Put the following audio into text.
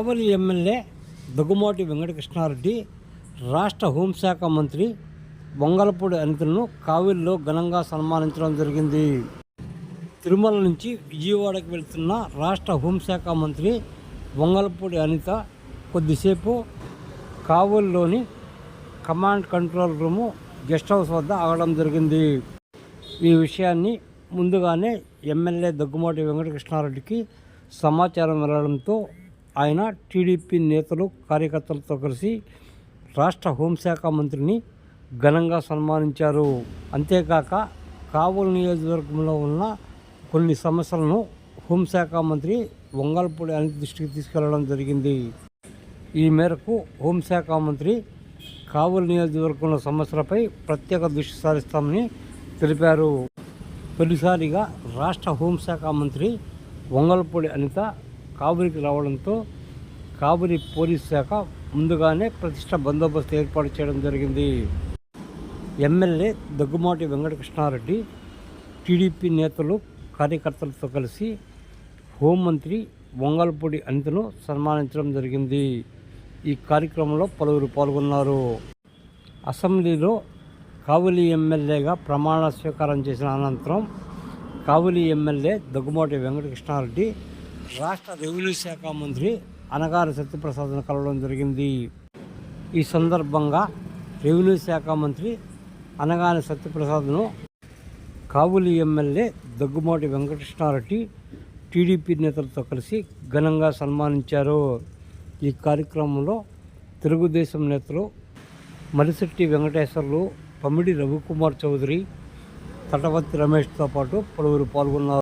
కావలి MLA Daggumati Venkatakrishna Reddy రాష్ట్ర హోంశాఖ మంత్రి బొంగలపూడి అనితలను కావిలిలో ఘనంగా సన్మానించడం జరిగింది. తిరుమల నుంచి విజయవాడకు వెళ్తున్న రాష్ట్ర హోంశాఖ మంత్రి బొంగలపూడి అనిత కొద్దిసేపు కావలిలోని command control room guest house వద్ద ఆగడం జరిగింది. ఈ విషయాన్ని ముందుగానే ఎమ్మెల్యే దగ్గుమాటి వెంకటకృష్ణారెడ్డికి సమాచారం వెళ్ళడంతో ఆయన టీడీపీ నేతలు కార్యకర్తలతో కలిసి రాష్ట్ర హోంశాఖ మంత్రిని ఘనంగా సన్మానించారు. అంతేకాక కావలి నియోజకవర్గంలో ఉన్న కొన్ని సమస్యలను హోంశాఖ మంత్రి వంగల్పూడి అనిత దృష్టికి తీసుకెళ్ళడం జరిగింది. ఈ మేరకు హోంశాఖ మంత్రి కావలి నియోజకవర్గంలో సమస్యలపై ప్రత్యేక దృష్టి సారిస్తామని తెలిపారు. తొలిసారిగా రాష్ట్ర హోంశాఖ మంత్రి వంగల్పూడి అనిత కాబూరికి రావడంతో కావలి పోలీస్ శాఖ ముందుగానే ప్రతిష్ట బందోబస్తు ఏర్పాటు చేయడం జరిగింది. ఎమ్మెల్యే దగ్గుమాటి వెంకటకృష్ణారెడ్డి టీడీపీ నేతలు కార్యకర్తలతో కలిసి హోంమంత్రి వంగల్పూడి అనితను సన్మానించడం జరిగింది. ఈ కార్యక్రమంలో పలువురు పాల్గొన్నారు. అసెంబ్లీలో కావలి ఎమ్మెల్యేగా ప్రమాణ స్వీకారం చేసిన అనంతరం కావలి ఎమ్మెల్యే దగ్గుమాటి వెంకటకృష్ణారెడ్డి రాష్ట్ర రెవెన్యూ శాఖ మంత్రి అనగారి సత్యప్రసాద్ను కలవడం జరిగింది. ఈ సందర్భంగా రెవెన్యూ శాఖ మంత్రి అనగాని సత్యప్రసాద్ను కావులి ఎమ్మెల్యే దగ్గుమాటి వెంకటకృష్ణారెడ్డి టీడీపీ నేతలతో కలిసి ఘనంగా సన్మానించారు. ఈ కార్యక్రమంలో తెలుగుదేశం నేతలు మరిశెట్టి వెంకటేశ్వర్లు పమిడి రవికుమార్ చౌదరి తటవర్తి రమేష్తో పాటు పలువురు పాల్గొన్నారు.